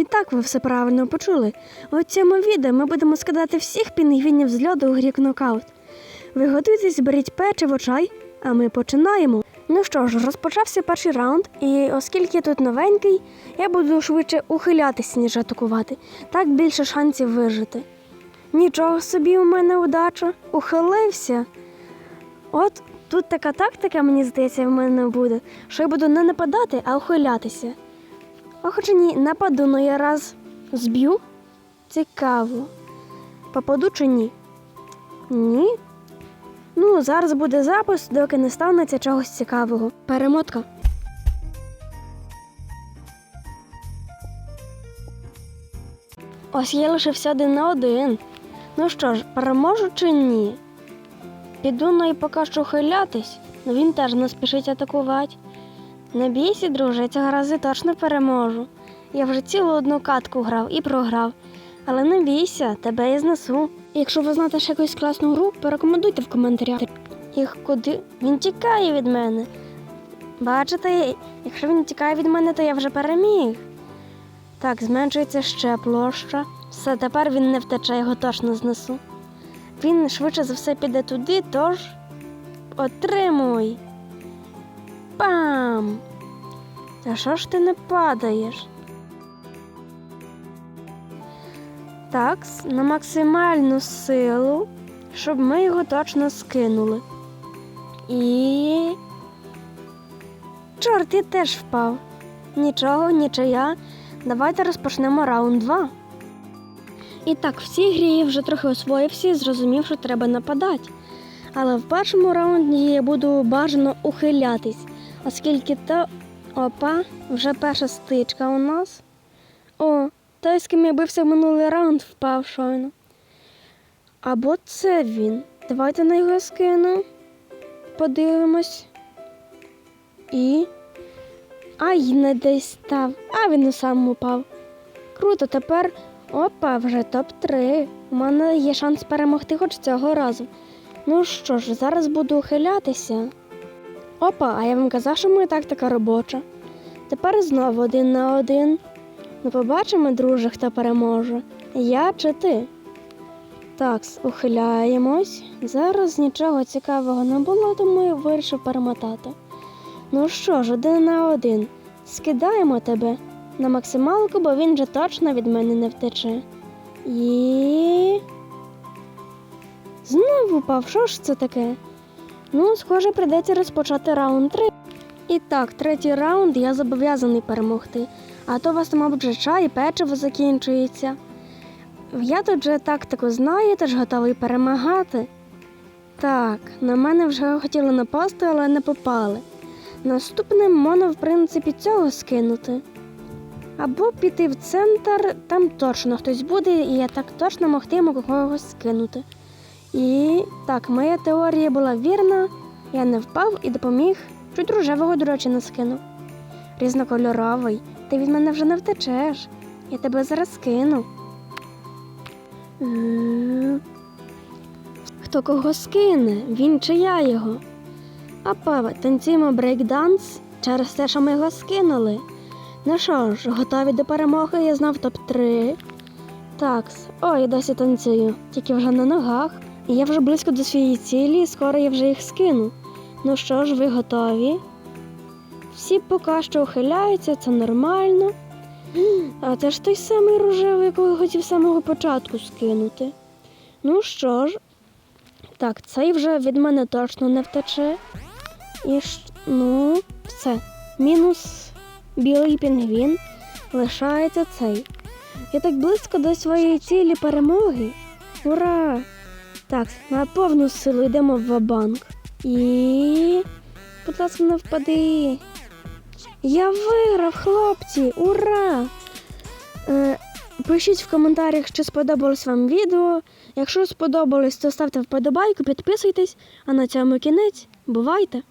І так ви все правильно почули. У цьому відео ми будемо скидати всіх пінгвінів з льоду у грі нокаут. Ви готуйтесь, беріть печиво, чай, а ми починаємо. Ну що ж, розпочався перший раунд, і оскільки я тут новенький, я буду швидше ухилятися, ніж атакувати. Так більше шансів вижити. Нічого собі у мене удача. Ухилився. От тут така тактика, мені здається, в мене буде, що я буду не нападати, а ухилятися. А хоча ні, нападу, но я раз зб'ю. Цікаво. Попаду чи ні? Ні. Ну, зараз буде запис, доки не станеться чогось цікавого. Перемотка. Ось я лишився один на один. Ну що ж, переможу чи ні? Піду ну і поки що хилятись, але він теж не спішить атакувати. Не бійся, друже, цього рази точно переможу. Я вже цілу одну катку грав і програв. Але не бійся, тебе я знесу. Якщо ви знаєте ще якусь класну гру, порекомендуйте в коментарях. Їх куди? Він тікає від мене. Бачите, якщо він тікає від мене, то я вже переміг. Так, зменшується ще площа. Все, тепер він не втече, його точно знесу. Він швидше за все піде туди, тож отримуй. Пам! Та що ж ти не падаєш? Так, на максимальну силу, щоб ми його точно скинули. І. Чорт, я теж впав. Нічого, нічия. Давайте розпочнемо раунд 2. І так, в цій грі я вже трохи освоївся і зрозумів, що треба нападати. Але в першому раунді я буду бажано ухилятись, оскільки то. Опа, вже перша стичка у нас. О, той, з ким я бився в минулий раунд, впав щойно. Або це він. Давайте на його скину. Подивимось. І. Ай, не десь став. А він і сам упав. Круто, тепер. Опа, вже топ-3. У мене є шанс перемогти хоч цього разу. Ну що ж, зараз буду ухилятися. Опа, а я вам казав, що моя тактика робоча. Тепер знову один на один. Ну, побачимо, друже, хто переможе. Я чи ти? Так, ухиляємось. Зараз нічого цікавого не було, тому я вирішив перемотати. Ну що ж, один на один. Скидаємо тебе на максималку, бо він же точно від мене не втече. І. Знову упав, що ж це таке? Ну, схоже, прийдеться розпочати раунд 3. І так, третій раунд я зобов'язаний перемогти. А то у вас, мабуть, вже чай і печиво закінчується. Я тут вже тактику знаю, теж готовий перемагати. Так, на мене вже хотіли напасти, але не попали. Наступним можна, в принципі, цього скинути. Або піти в центр, там точно хтось буде, і я так точно могтиму когось скинути. І так, моя теорія була вірна, я не впав і допоміг. Чуть рожевого, до речі, не скинув. Різнокольоровий, ти від мене вже не втечеш. Я тебе зараз скину. Хто кого скине? Він чи я його? А Апа, танцюємо брейкданс через те, що ми його скинули. Ну що ж, готові до перемоги, я знав топ-3. Так, ой, досі танцюю, тільки вже на ногах. І я вже близько до своєї цілі, скоро я вже їх скину. Ну що ж, ви готові? Всі поки що ухиляються, це нормально. А це ж той самий рожевий, якого хотів з самого початку скинути. Ну що ж, так, цей вже від мене точно не втече. І ну, все. Мінус білий пінгвін. Лишається цей. Я так близько до своєї цілі перемоги. Ура! Так, на повну силу йдемо в ва-банк. І. Будь ласка, не впади. Я виграв, хлопці! Ура! Е, пишіть в коментарях, чи сподобалось вам відео. Якщо сподобалось, то ставте вподобайку, підписуйтесь. А на цьому кінець. Бувайте!